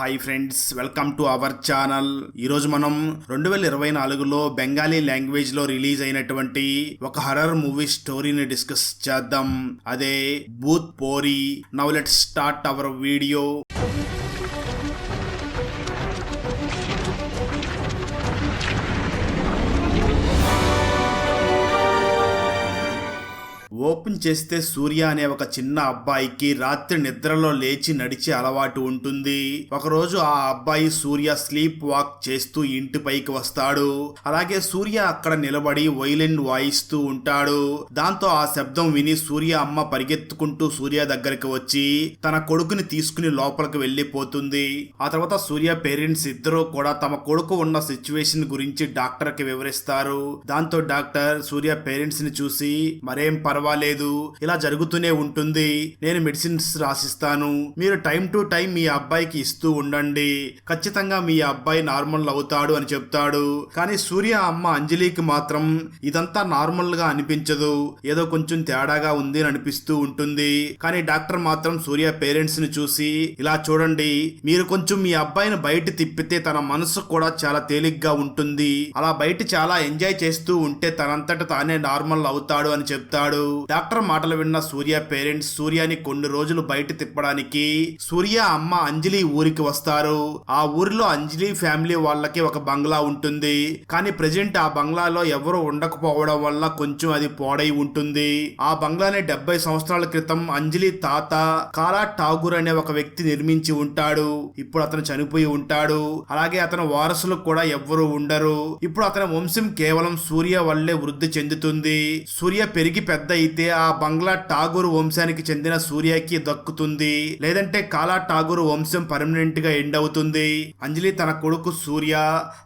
Hi friends welcome to our channel. ఈరోజు మనం రెండు వేల ఇరవై నాలుగులో బెంగాలీ లాంగ్వేజ్లో రిలీజ్ అయినటువంటి ఒక హర్రర్ మూవీ స్టోరీని డిస్కస్ చేద్దాం. అదే బూత్ పోరి. Now let start our video. Open చేస్తే సూర్య అనే ఒక చిన్న అబ్బాయికి రాత్రి నిద్రలో లేచి నడిచే అలవాటు ఉంటుంది. ఒకరోజు ఆ అబ్బాయి సూర్య స్లీప్ వాక్ చేస్తూ ఇంటి పైకి వస్తాడు. అలాగే సూర్య అక్కడ నిలబడి వైలిన్ వాయిస్తూ ఉంటాడు. దాంతో ఆ శబ్దం విని సూర్య అమ్మ పరిగెత్తుకుంటూ సూర్య దగ్గరికి వచ్చి తన కొడుకుని తీసుకుని లోపలికి వెళ్ళిపోతుంది. ఆ తర్వాత సూర్య పేరెంట్స్ ఇద్దరూ కూడా తమ కొడుకు ఉన్న సిచ్యువేషన్ గురించి డాక్టర్కి వివరిస్తారు. దాంతో డాక్టర్ సూర్య పేరెంట్స్ని చూసి మరేం పర్వాలేదు ఇలా జరుగుతూనే ఉంటుంది. నేను మెడిసిన్స్ రాసిస్తాను. మీరు టైం టు టైం మీ అబ్బాయికి ఇస్తూ ఉండండి. ఖచ్చితంగా మీ అబ్బాయి నార్మల్ అవుతాడు అని చెప్తాడు. కానీ సూర్య అమ్మ అంజలికి మాత్రం ఇదంతా నార్మల్గా అనిపించదు. ఏదో కొంచెం తేడాగా ఉంది అని అనిపిస్తూ ఉంటుంది. కానీ డాక్టర్ మాత్రం సూర్య పేరెంట్స్ని చూసి ఇలా చూడండి మీరు కొంచెం మీ అబ్బాయిని బయట తిప్పితే తన మనసు కూడా చాలా తేలిగ్గా ఉంటుంది. అలా బయట చాలా ఎంజాయ్ చేస్తూ ఉంటే తనంతట తానే నార్మల్ అవుతాడు అని చెప్తాడు. డాక్టర్ మాటలు విన్న సూర్య పేరెంట్స్ సూర్యని కొన్ని రోజులు బయట తిప్పడానికి సూర్య అమ్మ అంజలి ఊరికి వస్తారు. ఆ ఊరిలో అంజలి ఫ్యామిలీ వాళ్ళకి ఒక బంగ్లా ఉంటుంది. కానీ ప్రజెంట్ ఆ బంగ్లాలో ఎవరు ఉండకపోవడం వల్ల కొంచెం అది పోడై ఉంటుంది. ఆ బంగ్లాని డెబ్బై సంవత్సరాల క్రితం అంజలి తాత కాలా ఠాగూర్ అనే ఒక వ్యక్తి నిర్మించి ఉంటాడు. ఇప్పుడు అతను చనిపోయి ఉంటాడు. అలాగే అతను వారసులు కూడా ఎవ్వరూ ఉండరు. ఇప్పుడు అతని వంశం కేవలం సూర్య వల్లే వృద్ధి చెందుతుంది. సూర్య పెరిగి పెద్ద అయితే ఆ బంగ్లా ఠాగూర్ వంశానికి చెందిన సూర్యకి దక్కుతుంది లేదంటే కాలా ఠాగూర్ వంశం పర్మనెంట్గా ఎండ్ అవుతుంది. అంజలి తన కొడుకు సూర్య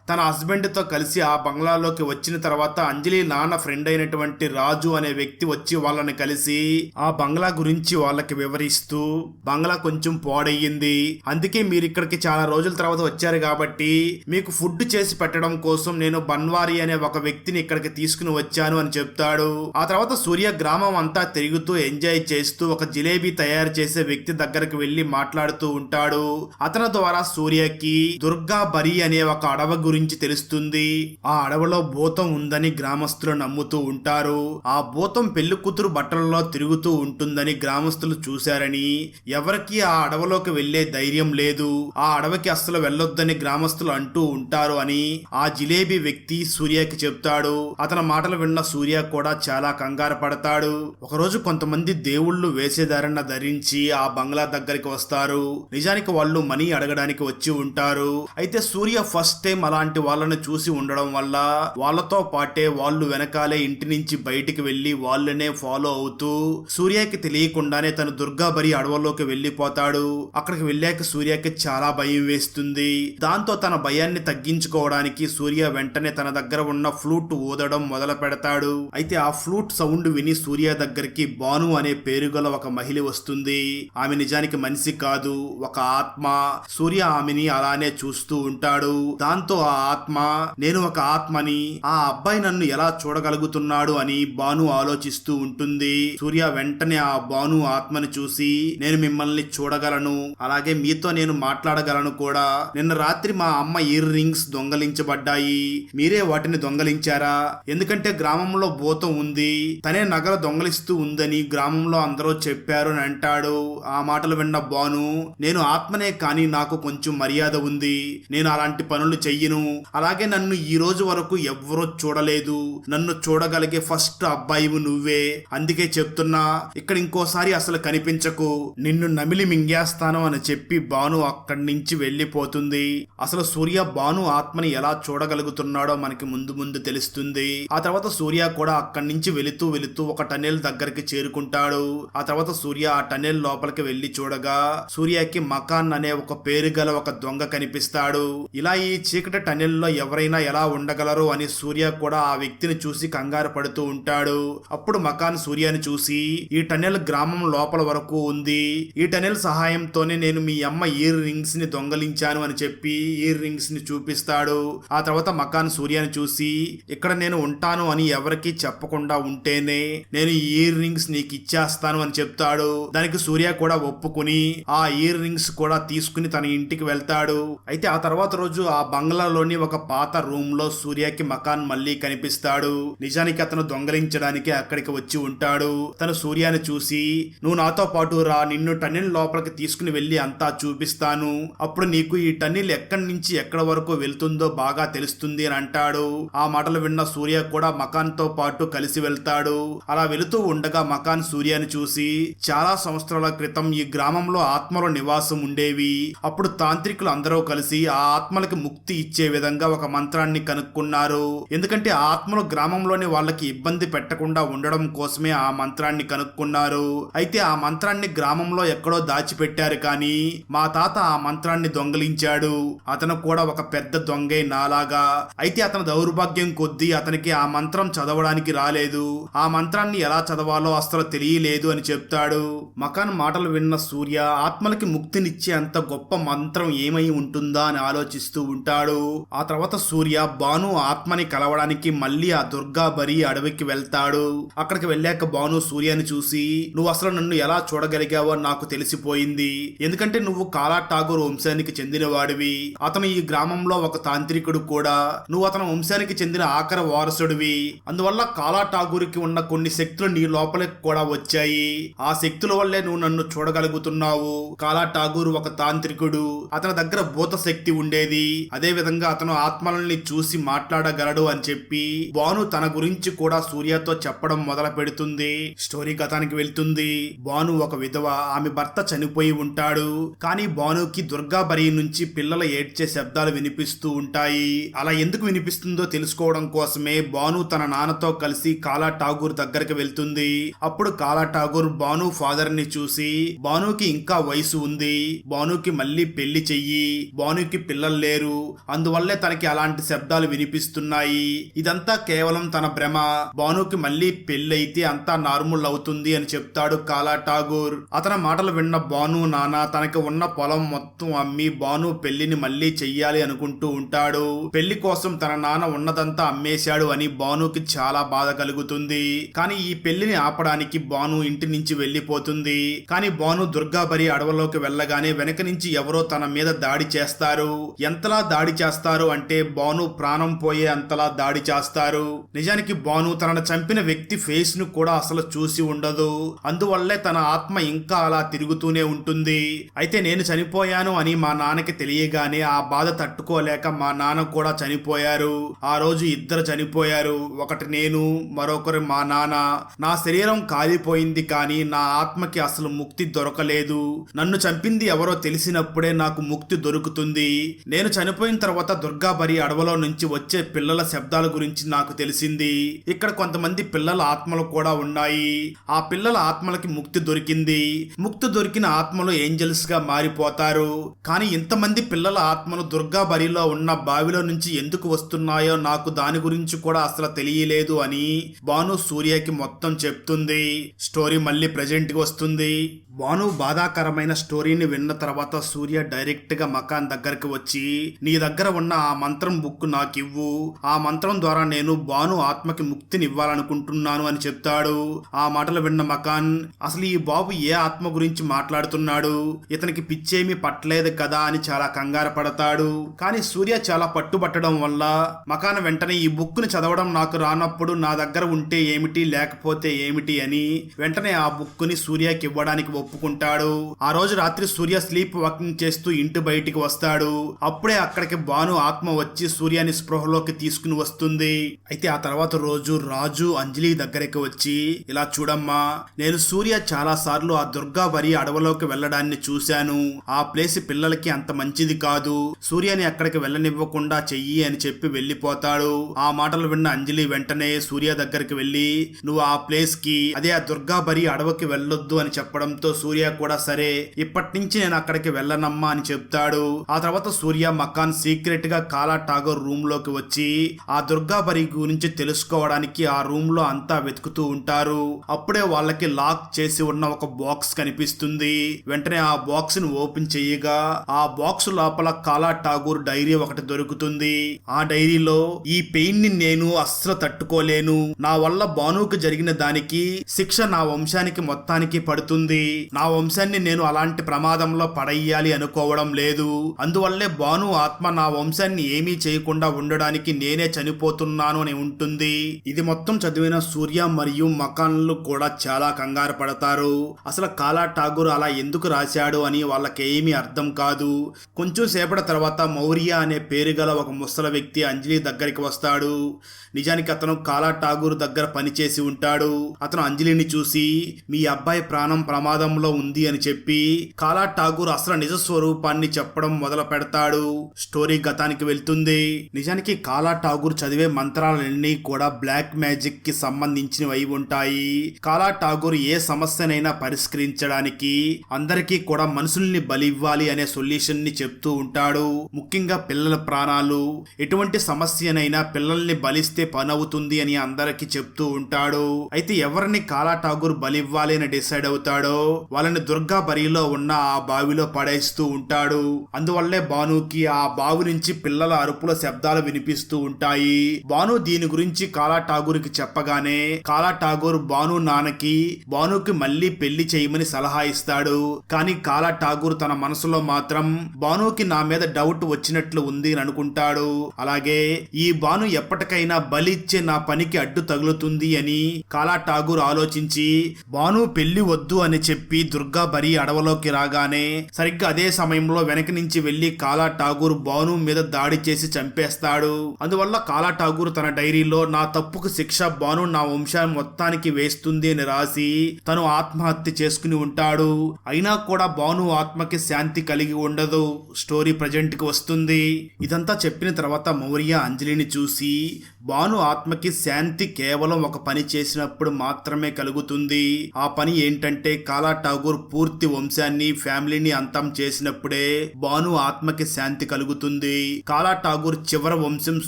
తన హస్బెండ్తో కలిసి ఆ బంగ్లాలోకి వచ్చిన తర్వాత అంజలి నాన్న ఫ్రెండ్ అయినటువంటి రాజు అనే వ్యక్తి వచ్చి వాళ్ళని కలిసి ఆ బంగ్లా గురించి వాళ్ళకి వివరిస్తూ బంగ్లా కొంచెం పాడయ్యింది. అందుకే మీరు ఇక్కడికి చాలా రోజుల తర్వాత వచ్చారు కాబట్టి మీకు ఫుడ్ చేసి పెట్టడం కోసం నేను బన్వారి అనే ఒక వ్యక్తిని ఇక్కడికి తీసుకుని వచ్చాను అని చెప్తాడు. ఆ తర్వాత సూర్య గ్రామం అంతా తిరుగుతూ ఎంజాయ్ చేస్తూ ఒక జిలేబీ తయారు చేసే వ్యక్తి దగ్గరకు వెళ్ళి మాట్లాడుతూ ఉంటాడు. అతని ద్వారా సూర్యకి దుర్గా బరి అనే ఒక అడవ గురించి తెలుస్తుంది. ఆ అడవిలో భూతం ఉందని గ్రామస్తులు నమ్ముతూ ఉంటారు. ఆ భూతం పెళ్ళి కూతురు బట్టలలో తిరుగుతూ ఉంటుందని గ్రామస్తులు చూశారని. ఎవరికి ఆ అడవిలోకి వెళ్ళే ధైర్యం లేదు. ఆ అడవికి అస్సలు వెళ్ళొద్దని గ్రామస్తులు అంటూ ఉంటారు అని ఆ జిలేబీ వ్యక్తి సూర్యకి చెప్తాడు. అతని మాటలు విన్న సూర్య కూడా చాలా కంగారు పడతాడు. ఒకరోజు కొంతమంది దేవుళ్ళు వేసేదారన్న ధరించి ఆ బంగ్లా దగ్గరికి వస్తారు. నిజానికి వాళ్ళు మనీ అడగడానికి వచ్చి ఉంటారు. అయితే సూర్య ఫస్ట్ టైం అలాంటి వాళ్ళని చూసి ఉండడం వల్ల వాళ్ళతో పాటే వాళ్ళు వెనకాలే ఇంటి నుంచి బయటికి వెళ్ళి వాళ్ళనే ఫాలో అవుతూ సూర్యకి తెలియకుండానే తను దుర్గాబరి అడవుల్లోకి వెళ్ళిపోతాడు అక్కడికి వెళ్ళాక సూర్యకి చాలా భయం వేస్తుంది. దాంతో తన భయాన్ని తగ్గించుకోవడానికి సూర్య వెంటనే తన దగ్గర ఉన్న ఫ్లూట్ ఊదడం మొదలు పెడతాడు అయితే ఆ ఫ్లూట్ సౌండ్ విని సూర్య దగ్గరికి బాను అనే పేరు గల ఒక మహిళ వస్తుంది. ఆమె నిజానికి మనిషి కాదు ఒక ఆత్మ. సూర్య ఆమెని అలానే చూస్తూ ఉంటాడు. దాంతో ఆ ఆత్మ నేను ఒక ఆత్మని ఆ అబ్బాయి నన్ను ఎలా చూడగలుగుతున్నాడు అని బాను ఆలోచిస్తూ ఉంటుంది. సూర్య వెంటనే ఆ బాను ఆత్మని చూసి నేను మిమ్మల్ని చూడగలను అలాగే మీతో నేను మాట్లాడగలను కూడా. నిన్న రాత్రి మా అమ్మ ఇయర్ రింగ్స్ దొంగలించబడ్డాయి. మీరే వాటిని దొంగలించారా? ఎందుకంటే గ్రామంలో భూతం ఉంది. తనే నగలు దొంగలిస్తూ ఉందని గ్రామంలో అందరూ చెప్పారు అని అంటాడు. ఆ మాటలు విన్న బాను నేను ఆత్మనే కానీ నాకు కొంచెం మర్యాద ఉంది. నేను అలాంటి పనులు చెయ్యను. అలాగే నన్ను ఈ రోజు వరకు ఎవ్వరూ చూడలేదు. నన్ను చూడగలిగే ఫస్ట్ అబ్బాయివు నువ్వే. అందుకే చెప్తున్నా ఇక్కడ ఇంకోసారి అసలు కనిపించకు. నిన్ను నమిలి మింగేస్తాను అని చెప్పి బాను అక్కడి నుంచి వెళ్ళిపోతుంది. అసలు సూర్య బాను ఆత్మని ఎలా చూడగలుగుతున్నాడో మనకి ముందు ముందు తెలుస్తుంది. ఆ తర్వాత సూర్య కూడా అక్కడి నుంచి వెళుతూ వెళుతూ ఒక టనెల్ దగ్గరికి చేరుకుంటాడు. ఆ తర్వాత సూర్య ఆ టనెల్ లోపలికి వెళ్ళి చూడగా సూర్యకి మకాన్ అనే ఒక పేరు గల ఒక దొంగ కనిపిస్తాడు. ఇలా ఈ చీకటి టనెల్లో ఎవరైనా ఎలా ఉండగలరు అని సూర్య కూడా ఆ వ్యక్తిని చూసి కంగారు పడుతూ ఉంటాడు. అప్పుడు మకాన్ సూర్యని చూసి ఈ టనెల్ గ్రామం లోపల వరకు ఉంది. ఈ టనెల్ సహాయంతోనే నేను మీ అమ్మ ఇయర్ రింగ్స్ని దొంగలించాను అని చెప్పి ఇయర్ రింగ్స్ని చూపిస్తాడు. ఆ తర్వాత మకాన్ సూర్యని చూసి ఇక్కడ నేను ఉంటాను అని ఎవరికి చెప్పకుండా ఉంటేనే నేను ఈ ఇయర్ రింగ్స్ నీకు ఇచ్చేస్తాను అని చెప్తాడు. దానికి సూర్య కూడా ఒప్పుకుని ఆ ఇయర్ రింగ్స్ కూడా తీసుకుని తన ఇంటికి వెళ్తాడు. అయితే ఆ తర్వాత రోజు ఆ బంగ్లాలోని ఒక పాత రూమ్లో సూర్యకి మకాన్ మళ్ళీ కనిపిస్తాడు. నిజానికి అతను దొంగలించడానికి అక్కడికి వచ్చి ఉంటాడు. తను సూర్యాని చూసి నువ్వు నాతో పాటు రా నిన్ను టన్నిల్ లోపలికి తీసుకుని వెళ్ళి అంతా చూపిస్తాను. అప్పుడు నీకు ఈ టన్నిల్ ఎక్కడి నుంచి ఎక్కడ వరకు వెళ్తుందో బాగా తెలుస్తుంది అని అంటాడు. ఆ మాటలు విన్న సూర్య కూడా మకాన్తో పాటు కలిసి వెళ్తాడు. అలా వెళుతూ ఉండగా మకాన్ సూర్యాని చూసి చాలా సంవత్సరాల క్రితం ఈ గ్రామంలో ఆత్మల నివాసం ఉండేవి. అప్పుడు తాంత్రికులు అందరూ కలిసి ఆ ఆత్మలకి ముక్తి ఇచ్చే విధంగా ఒక మంత్రాన్ని కనుక్కున్నారు. ఎందుకంటే ఆ ఆత్మలు గ్రామంలోని వాళ్ళకి ఇబ్బంది పెట్టకుండా ఉండడం కోసమే ఆ మంత్రాన్ని కనుక్కున్నారు. అయితే ఆ మంత్రాన్ని గ్రామంలో ఎక్కడో దాచిపెట్టారు కానీ మా తాత ఆ మంత్రాన్ని దొంగలించాడు. అతను కూడా ఒక పెద్ద దొంగే నాలాగా. అయితే అతని దౌర్భాగ్యం కొద్దీ అతనికి ఆ మంత్రం చదవడానికి రాలేదు. ఆ మంత్రాన్ని ఎలా చదవాలో అసలు తెలియలేదు అని చెప్తాడు. మకాన్ మాటలు విన్న సూర్య ఆత్మలకి ముక్తినిచ్చే అంత గొప్ప మంత్రం ఏమై ఉంటుందా అని ఆలోచిస్తూ ఉంటాడు. ఆ తర్వాత సూర్య బాను ఆత్మని కలవడానికి మళ్ళీ ఆ దుర్గా బరి అడవికి వెళ్తాడు. అక్కడికి వెళ్ళాక బాను సూర్యాని చూసి నువ్వు అసలు నన్ను ఎలా చూడగలిగావో నాకు తెలిసిపోయింది. ఎందుకంటే నువ్వు కాలా ఠాగూర్ వంశానికి చెందినవాడివి. అతను ఈ గ్రామంలో ఒక తాంత్రికుడు కూడా. నువ్వు అతని వంశానికి చెందిన ఆఖరి వారసుడివి. అందువల్ల కాలా ఠాగూర్కి ఉన్న కొన్ని శక్తులు నీ లోపలికి కూడా వచ్చాయి. ఆ శక్తుల వల్లే నువ్వు నన్ను చూడగలుగుతున్నావు. కాలా ఠాగూర్ ఒక తాంత్రికుడు. అతని దగ్గర భూత శక్తి ఉండేది. అదే విధంగా అతను ఆత్మలని చూసి మాట్లాడగలడు అని చెప్పి బాను తన గురించి కూడా సూర్యతో చెప్పడం మొదలు పెడుతుంది. స్టోరీ గతానికి వెళ్తుంది. బాను ఒక విధవ. ఆమె భర్త చనిపోయి ఉంటాడు. కానీ బానుకి దుర్గా బరి నుంచి పిల్లల ఏడ్చే శబ్దాలు వినిపిస్తూ ఉంటాయి. అలా ఎందుకు వినిపిస్తుందో తెలుసుకోవడం కోసమే బాను తన నాన్నతో కలిసి కాలా ఠాగూర్ దగ్గరికి వెళ్తుంది. అప్పుడు కాలా ఠాగూర్ బాను ఫాదర్ని చూసి బానుకి ఇంకా వయసు ఉంది. బానుకి మళ్ళీ పెళ్ళి చెయ్యి. బానుకి పిల్లలు లేరు. అందువల్లే తనకి అలాంటి శబ్దాలు వినిపిస్తున్నాయి. ఇదంతా కేవలం తన భ్రమ. బానుకి మళ్ళీ పెళ్ళైతే అంతా నార్మల్ అవుతుంది అని చెప్తాడు కాలా ఠాగూర్. అతని మాటలు విన్న బాను నానా తనకి ఉన్న పొలం మొత్తం అమ్మి బాను పెళ్ళిని మళ్ళీ చెయ్యాలి అనుకుంటూ ఉంటాడు. పెళ్ళి కోసం తన నాన్న ఉన్నదంతా అమ్మేశాడు అని బానుకి చాలా బాధ కలుగుతుంది. కానీ ఈ పెళ్ళిని ఆపడానికి బాను ఇంటి నుంచి వెళ్ళిపోతుంది కానీ బాను దుర్గాబరి అడవుల్లోకి వెళ్ళగానే వెనక నుంచి ఎవరో తన మీద దాడి చేస్తారు. ఎంతలా దాడి చేస్తారు అంటే బాను ప్రాణం పోయే అంతలా దాడి చేస్తారు. నిజానికి బాను తనను చంపిన వ్యక్తి ఫేస్ను కూడా అసలు చూసి ఉండదు. అందువల్లే తన ఆత్మ ఇంకా అలా తిరుగుతూనే ఉంటుంది. అయితే నేను చనిపోయాను అని మా నాన్నకి తెలియగానే ఆ బాధ తట్టుకోలేక మా నాన్న కూడా చనిపోయారు. ఆ రోజు ఇద్దరు చనిపోయారు. ఒకటి నేను మరొకరు మా నాన్న. నా శరీరం కాలిపోయింది కానీ నా ఆత్మకి అసలు ముక్తి దొరకలేదు. నన్ను చంపింది ఎవరో తెలిసినప్పుడే నాకు ముక్తి దొరుకుతుంది. నేను చనిపోయిన తర్వాత దుర్గాబరి అడవిలో నుంచి వచ్చే పిల్లల శబ్దాల గురించి నాకు తెలిసింది. ఇక్కడ కొంతమంది పిల్లల ఆత్మలు కూడా ఉన్నాయి. ఆ పిల్లల ఆత్మలకి ముక్తి దొరికింది. ముక్తి దొరికిన ఆత్మలు ఏంజల్స్గా మారిపోతారు. కానీ ఇంతమంది పిల్లల ఆత్మలు దుర్గాబరిలో ఉన్న బావిలో నుంచి ఎందుకు వస్తున్నాయో నాకు దాని గురించి కూడా అసలు తెలియలేదు అని భాను సూర్యకి మొత్తం చెప్తుంది. స్టోరీ మళ్ళీ ప్రజెంట్కి వస్తుంది. బాను బాధాకరమైన స్టోరీని విన్న తర్వాత సూర్య డైరెక్ట్గా మకాన్ దగ్గరకు వచ్చి నీ దగ్గర ఉన్న ఆ మంత్రం బుక్ నాకు ఇవ్వు ఆ మంత్రం ద్వారా నేను బాను ఆత్మకి ముక్తిని ఇవ్వాలనుకుంటున్నాను అని చెప్తాడు. ఆ మాటలు విన్న మకాన్ అసలు ఈ బాబు ఏ ఆత్మ గురించి మాట్లాడుతున్నాడు? ఇతనికి పిచ్చేమీ పట్టలేదు కదా అని చాలా కంగారు పడతాడు. కానీ సూర్య చాలా పట్టుబట్టడం వల్ల మకాన్ వెంటనే ఈ బుక్ని చదవడం నాకు రానప్పుడు నా దగ్గర ఉంటే ఏమిటి లేకపోతే ఏమిటి అని వెంటనే ఆ బుక్ని సూర్యకి ఇవ్వడానికి ఒప్పుకుంటాడు. ఆ రోజు రాత్రి సూర్య స్లీప్ వాకింగ్ చేస్తూ ఇంటి బయటికి వస్తాడు. అప్పుడే అక్కడికి భాను ఆత్మ వచ్చి సూర్యాని స్పృహలోకి తీసుకుని వస్తుంది. అయితే ఆ తర్వాత రోజు రాజు అంజలి దగ్గరికి వచ్చి ఇలా చూడమ్మా నేను సూర్య చాలా సార్లు ఆ దుర్గా వరి అడవిలోకి వెళ్ళడాన్ని చూశాను. ఆ ప్లేస్ పిల్లలకి అంత మంచిది కాదు. సూర్యని అక్కడికి వెళ్ళనివ్వకుండా చెయ్యి అని చెప్పి వెళ్ళిపోతాడు. ఆ మాటలు విన్న అంజలి వెంటనే సూర్య దగ్గరికి వెళ్ళి నువ్వు ఆ ప్లేస్కి అదే ఆ దుర్గా బరి అడవికి వెళ్ళొద్దు అని చెప్పడంతో సూర్య కూడా సరే ఇప్పటి నుంచి నేను అక్కడికి వెళ్ళనమ్మా అని చెప్తాడు. ఆ తర్వాత సూర్య మకాన్ సీక్రెట్గా కాలా టాగోర్ రూమ్లోకి వచ్చి ఆ దుర్గాపరి గురించి తెలుసుకోవడానికి ఆ రూమ్లో అంతా వెతుకుతూ ఉంటారు. అప్పుడే వాళ్ళకి లాక్ చేసి ఉన్న ఒక బాక్స్ కనిపిస్తుంది. వెంటనే ఆ బాక్స్ని ఓపెన్ చేయగా ఆ బాక్స్ లోపల కాలా ఠాగూర్ డైరీ ఒకటి దొరుకుతుంది. ఆ డైరీలో ఈ పెయిన్ని నేను అస్సలు తట్టుకోలేను. నా వల్ల బానుకు జరిగిన దానికి శిక్ష నా వంశానికి మొత్తానికి పడుతుంది. నా వంశాన్ని నేను అలాంటి ప్రమాదంలో పడేయాలి అనుకోవడం లేదు. అందువల్లే బాను ఆత్మ నా వంశాన్ని ఏమీ చేయకుండా ఉండడానికి నేనే చనిపోతున్నాను అని ఉంటుంది. ఇది మొత్తం చదివిన సూర్య మరియు మకాన్లు కూడా చాలా కంగారు పడతారు. అసలు కాలా ఠాగూర్ అలా ఎందుకు రాశాడు అని వాళ్ళకేమీ అర్థం కాదు. కొంచెం సేపటి తర్వాత మౌర్య అనే పేరు గల ఒక ముసల వ్యక్తి అంజలి దగ్గరికి వస్తాడు. నిజానికి అతను కాలా ఠాగూర్ దగ్గర పనిచేసి ఉంటాడు. అతను అంజలిని చూసి మీ అబ్బాయి ప్రాణం ప్రమాదం రూపంలో ఉంది అని చెప్పి కాలా ఠాగూర్ అసలు నిజ స్వరూపాన్ని చెప్పడం మొదలు పెడతాడు. స్టోరీ గతానికి వెళ్తుంది. నిజానికి కాలా ఠాగూర్ చదివే మంత్రాలన్నీ కూడా బ్లాక్ మ్యాజిక్కి సంబంధించినవి అయి ఉంటాయి. కాలా ఠాగూర్ ఏ సమస్యనైనా పరిష్కరించడానికి అందరికీ కూడా మనుషుల్ని బలి ఇవ్వాలి అనే సొల్యూషన్ని చెప్తూ ఉంటాడు. ముఖ్యంగా పిల్లల ప్రాణాలు. ఎటువంటి సమస్యనైనా పిల్లల్ని బలిస్తే పని అవుతుంది అని అందరికీ చెప్తూ ఉంటాడు. అయితే ఎవరిని కాలా ఠాగూర్ బలి ఇవ్వాలి అని డిసైడ్ అవుతాడో? వాళ్ళని దుర్గా బరిలో ఉన్న ఆ బావిలో పడేస్తూ ఉంటాడు. అందువల్లే బానుకి ఆ బావి నుంచి పిల్లల అరుపుల శబ్దాలు వినిపిస్తూ ఉంటాయి. బాను దీని గురించి కాలా ఠాగూర్కి చెప్పగానే కాలా ఠాగూర్ బాను నాన్నకి బానుకి మళ్ళీ పెళ్ళి చేయమని సలహా ఇస్తాడు. కానీ కాలా ఠాగూర్ తన మనసులో మాత్రం బానుకి నా మీద డౌట్ వచ్చినట్లు ఉంది అని అనుకుంటాడు. అలాగే ఈ బాను ఎప్పటికైనా బలి ఇచ్చే నా పనికి అడ్డు తగులుతుంది అని కాలా ఠాగూర్ ఆలోచించి బాను పెళ్ళి వద్దు అని చెప్పి దుర్గా బరి అడవిలోకి రాగానే సరిగ్గా అదే సమయంలో వెనక నుంచి వెళ్ళి కాలా ఠాగూర్ బాను మీద దాడి చేసి చంపేస్తాడు. అందువల్ల కాలా ఠాగూర్ తన డైరీలో నా తప్పుకు శిక్ష బాను నా వంశాన్ని మొత్తానికి వేస్తుంది అని రాసి తను ఆత్మహత్య చేసుకుని ఉంటాడు. అయినా కూడా బాను ఆత్మకి శాంతి కలిగి ఉండదు. స్టోరీ ప్రజెంట్కి వస్తుంది. ఇదంతా చెప్పిన తర్వాత మౌర్య అంజలిని చూసి బాను ఆత్మకి శాంతి కేవలం ఒక పని చేసినప్పుడు మాత్రమే కలుగుతుంది. ఆ పని ఏంటంటే కాలా ఠాగూర్ పూర్తి వంశాన్ని ఫ్యామిలీని అంతం చేసినప్పుడే బాను ఆత్మకి శాంతి కలుగుతుంది. కాలా ఠాగూర్ చివరి వంశం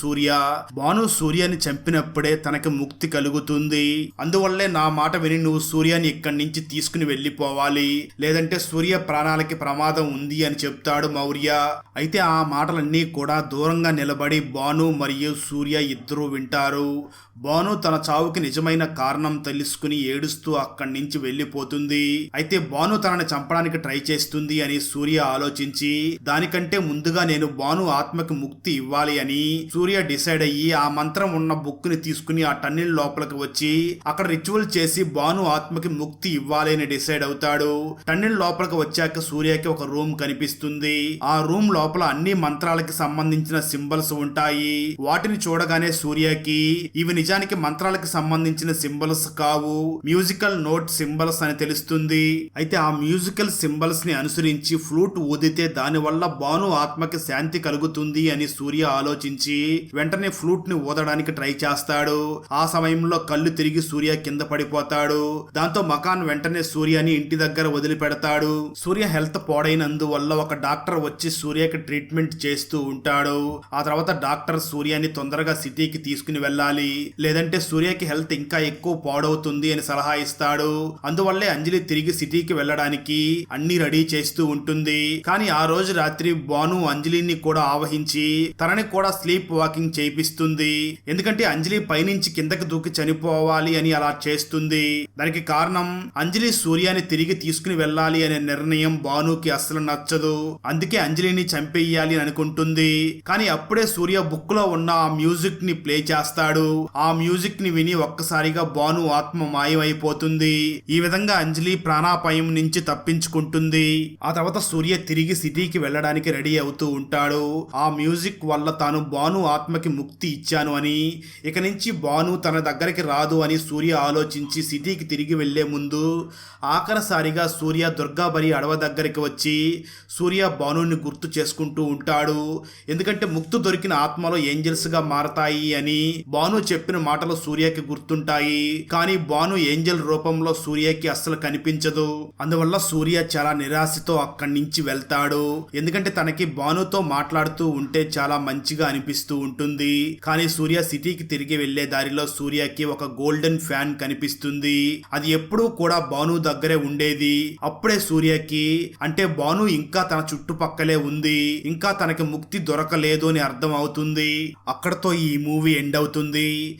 సూర్య. బాను సూర్యని చంపినప్పుడే తనకి ముక్తి కలుగుతుంది. అందువల్లే నా మాట విని నువ్వు సూర్యని ఇక్కడి నుంచి తీసుకుని వెళ్ళిపోవాలి. లేదంటే సూర్య ప్రాణాలకి ప్రమాదం ఉంది అని చెప్తాడు మౌర్య. అయితే ఆ మాటలన్నీ కూడా దూరంగా నిలబడి బాను మరియు సూర్య ఇద్దరూ వింటారు. బాను తన చావుకి నిజమైన కారణం తెలుసుకుని ఏడుస్తూ అక్కడి నుంచి వెళ్ళిపోతుంది. అయితే బాను తనని చంపడానికి ట్రై చేస్తుంది అని సూర్య ఆలోచించి దానికంటే ముందుగా నేను బాను ఆత్మకి ముక్తి ఇవ్వాలి అని సూర్య డిసైడ్ అయ్యి ఆ మంత్రం ఉన్న బుక్ని తీసుకుని ఆ టన్నిల్ లోపలికి వచ్చి అక్కడ రిచువల్ చేసి బాను ఆత్మకి ముక్తి ఇవ్వాలి అని డిసైడ్ అవుతాడు. టన్నిల్ లోపలికి వచ్చాక సూర్యకి ఒక రూమ్ కనిపిస్తుంది. ఆ రూమ్ లోపల అన్ని మంత్రాలకి సంబంధించిన సింబల్స్ ఉంటాయి. వాటిని చూడగానే సూర్యకి ఇవి నిజ నిజానికి మంత్రాలకు సంబంధించిన సింబల్స్ కావు. మ్యూజికల్ నోట్ సింబల్స్ అని తెలుస్తుంది. అయితే ఆ మ్యూజికల్ సింబల్స్ని అనుసరించి ఫ్లూట్ ఊదితే దానివల్ల భాను బాను ఆత్మకి శాంతి కలుగుతుంది అని సూర్య ఆలోచించి వెంటనే ఫ్లూట్ని ఊదడానికి ట్రై చేస్తాడు. ఆ సమయంలో కళ్ళు తిరిగి సూర్య కింద పడిపోతాడు. దాంతో మకాన్ వెంటనే సూర్యని ఇంటి దగ్గర వదిలిపెడతాడు. సూర్య హెల్త్ పాడైనందువల్ల ఒక డాక్టర్ వచ్చి సూర్యకి ట్రీట్మెంట్ చేస్తూ ఉంటాడు. ఆ తర్వాత డాక్టర్ సూర్యని తొందరగా సిటీకి తీసుకుని వెళ్ళాలి. లేదంటే సూర్యకి హెల్త్ ఇంకా ఎక్కువ పాడవుతుంది అని సలహా ఇస్తాడు. అందువల్లే అంజలి తిరిగి సిటీకి వెళ్ళడానికి అన్ని రెడీ చేస్తూ ఉంటుంది. కానీ ఆ రోజు రాత్రి బాను అంజలిని కూడా ఆవహించి తనని కూడా స్లీప్ వాకింగ్ చేయిస్తుంది ఎందుకంటే అంజలి పైనుంచి కిందకి దూకి చనిపోవాలి అని అలా చేస్తుంది. దానికి కారణం అంజలి సూర్యాన్ని తిరిగి తీసుకుని వెళ్ళాలి అనే నిర్ణయం బానుకి అస్సలు నచ్చదు. అందుకే అంజలిని చంపేయాలి అని అనుకుంటుంది. కానీ అప్పుడే సూర్య బుక్లో ఉన్న ఆ మ్యూజిక్ని ప్లే చేస్తాడు. ఆ మ్యూజిక్ని విని ఒక్కసారిగా బాను ఆత్మ మాయమైపోతుంది. ఈ విధంగా అంజలి ప్రాణాపాయం నుంచి తప్పించుకుంటుంది. ఆ తర్వాత సూర్య తిరిగి సిటీకి వెళ్ళడానికి రెడీ అవుతూ ఉంటాడు. ఆ మ్యూజిక్ వల్ల తాను బాను ఆత్మకి ముక్తి ఇచ్చాను అని ఇక నుంచి బాను తన దగ్గరికి రాదు అని సూర్య ఆలోచించి సిటీకి తిరిగి వెళ్ళే ముందు ఆఖరసారిగా సూర్య దుర్గాబరి అడవ దగ్గరికి వచ్చి సూర్య బానుని గుర్తు చేసుకుంటూ ఉంటాడు. ఎందుకంటే ముక్తు దొరికిన ఆత్మలో ఏంజల్స్గా మారతాయి అని బాను చెప్పి చెప్పిన మాటలు సూర్యకి గుర్తుంటాయి. కానీ బాను ఏంజల్ రూపంలో సూర్యకి అస్సలు కనిపించదు. అందువల్ల సూర్య చాలా నిరాశతో అక్కడి నుంచి వెళ్తాడు. ఎందుకంటే తనకి బానుతో మాట్లాడుతూ ఉంటే చాలా మంచిగా అనిపిస్తూ ఉంటుంది. కానీ సూర్య సిటీకి తిరిగి వెళ్ళే దారిలో సూర్యకి ఒక గోల్డెన్ ఫ్యాన్ కనిపిస్తుంది. అది ఎప్పుడూ కూడా బాను దగ్గరే ఉండేది. అప్పుడే సూర్యకి అంటే బాను ఇంకా తన చుట్టుపక్కలే ఉంది. ఇంకా తనకి ముక్తి దొరకలేదు అని అర్థం అవుతుంది. అక్కడతో ఈ మూవీ ఎండ్ అవుతుంది.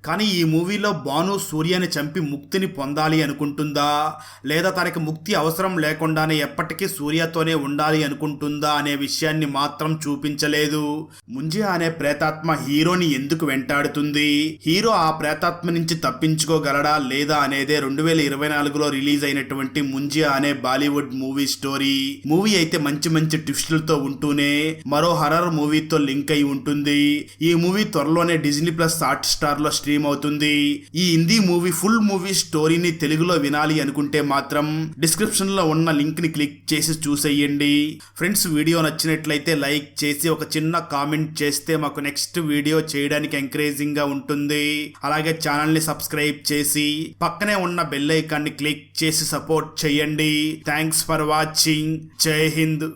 కానీ ఈ మూవీలో బాను సూర్యని చంపి ముక్తిని పొందాలి అనుకుంటుందా? లేదా తనకి ముక్తి అవసరం లేకుండానే ఎప్పటికీ సూర్యతోనే ఉండాలి అనుకుంటుందా అనే విషయాన్ని మాత్రం చూపించలేదు. ముంజియా అనే ప్రేతాత్మ హీరోని ఎందుకు వెంటాడుతుంది? హీరో ఆ ప్రేతాత్మ నుంచి తప్పించుకోగలడా లేదా అనేదే రెండు వేల ఇరవై నాలుగులో రిలీజ్ అయినటువంటి ముంజియా అనే బాలీవుడ్ మూవీ స్టోరీ. మూవీ అయితే మంచి మంచి ట్విస్టులతో ఉంటూనే మరో హర్రర్ మూవీతో లింక్ అయి ఉంటుంది. ఈ మూవీ త్వరలోనే డిజ్నీ ప్లస్ హాట్ స్టార్లో స్ట్రీమ్ అవుతుంది. ఈ హిందీ మూవీ ఫుల్ మూవీ స్టోరీని తెలుగులో వినాలి అనుకుంటే మాత్రం డిస్క్రిప్షన్లో ఉన్న లింక్ని క్లిక్ చేసి చూసేయండి. ఫ్రెండ్స్ వీడియో నచ్చినట్లయితే లైక్ చేసి ఒక చిన్న కామెంట్ చేస్తే మాకు నెక్స్ట్ వీడియో చేయడానికి ఎంకరేజింగ్గా ఉంటుంది. అలాగే ఛానల్ని సబ్స్క్రైబ్ చేసి పక్కనే ఉన్న బెల్ ఐకాన్ని క్లిక్ చేసి సపోర్ట్ చేయండి. Thanks for watching. జై హింద్.